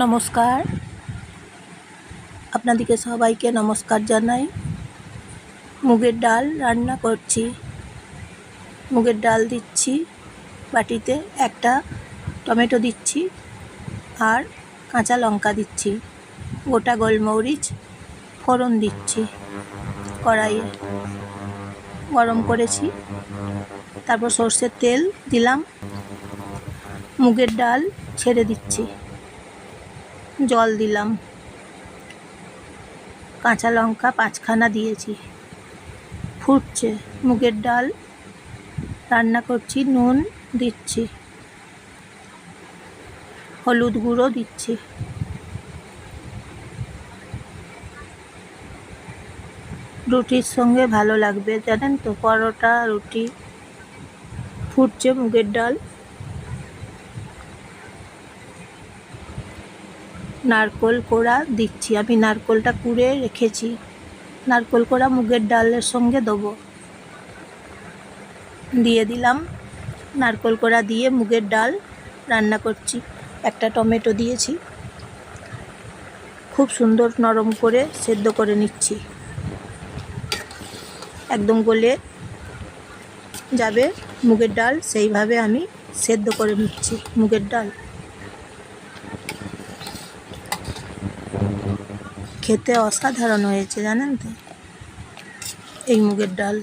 নমস্কার। আপনাদেরকে সবাইকে নমস্কার জানাই। মুগের ডাল রান্না করছি। মুগের ডাল দিচ্ছি, বাটিতে একটা টমেটো দিচ্ছি আর কাঁচা লঙ্কা দিচ্ছি। গোটা গোলমরিচ, ফোড়ন দিচ্ছি। কড়াইয়ে গরম করেছি। তারপর সর্ষের তেল দিলাম। মুগের ডাল ছেড়ে দিচ্ছি। জল দিলাম। কাঁচা লঙ্কা পাঁচখানা দিয়েছি। ফুটছে। মুগের ডাল রান্না করছি, নুন দিচ্ছি। হলুদ গুঁড়ো দিচ্ছি। রুটির সঙ্গে ভালো লাগবে, জানেন তো? পরোটা, রুটি, ফুটছে মুগের ডাল। নারকোল কোড়া দিচ্ছি। আমি নারকোলটা কুড়ে রেখেছি। নারকোল কোড়া মুগের ডালের সঙ্গে দেবো। দিয়ে দিলাম নারকোল কোড়া দিয়ে মুগের ডাল রান্না করছি। একটা টমেটো দিয়েছি। খুব সুন্দর নরম করে সেদ্ধ করে নিচ্ছি। একদম গলে যাবে। মুগের ডাল সেইভাবে আমি সেদ্ধ করে নিচ্ছি মুগের ডাল। খেতে অসাধারণ হয়েছে, জানেন তো? এই মুগের ডাল।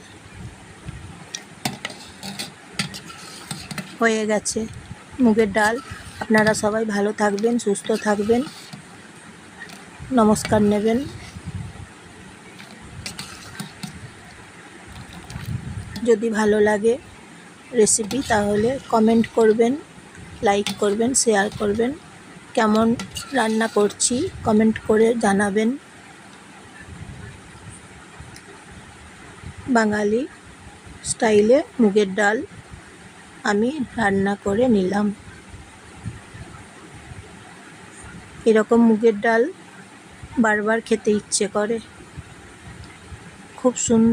হয়ে গেছে মুগের ডাল। আপনারা সবাই ভালো থাকবেন, সুস্থ থাকবেন। নমস্কার নেবেন। যদি ভালো লাগে রেসিপি তাহলে কমেন্ট করবেন লাইক করবেন শেয়ার করবেন। কেমন রান্না করছি কমেন্ট করে জানাবেন। বাঙালি স্টাইলে মুগের ডাল আমি রান্না করে নিলাম। এরকম মুগের ডাল বারবার খেতে ইচ্ছে করে। খুব সুন্দর